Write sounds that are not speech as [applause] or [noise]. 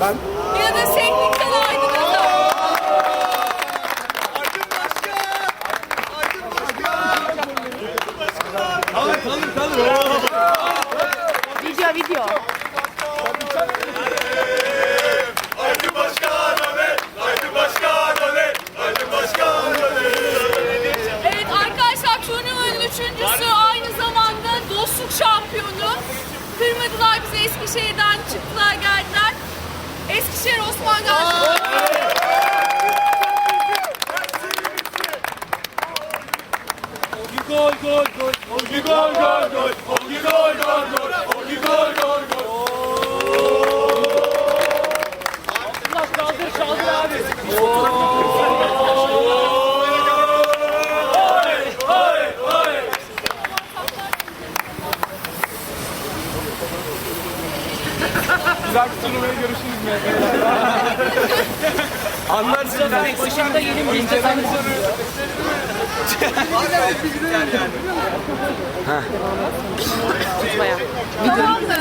Ben Ya da teknikten Aydın Atar. Aydın Başkan! Aydın Başkan! Kalır kalır kalır. Video video. Aydın Başkan evet. Aydın Başkan evet. Aydın Başkan Evet arkadaşlar turnuvanın üçüncüsü aynı zamanda dostluk şampiyonu. Kırmadılar çıktılar geldiler. Eskişehir Osman Gazi. Gol gol gol. Olgi gol gol gol. Olgi gol gol gol. Olgi gol gol gol. Güzel bir turnuvaya görüşürüz mü? [laughs] Anlarsın. Ben başında gelin bir insan. [laughs] Tutmaya. Video. Tamam da.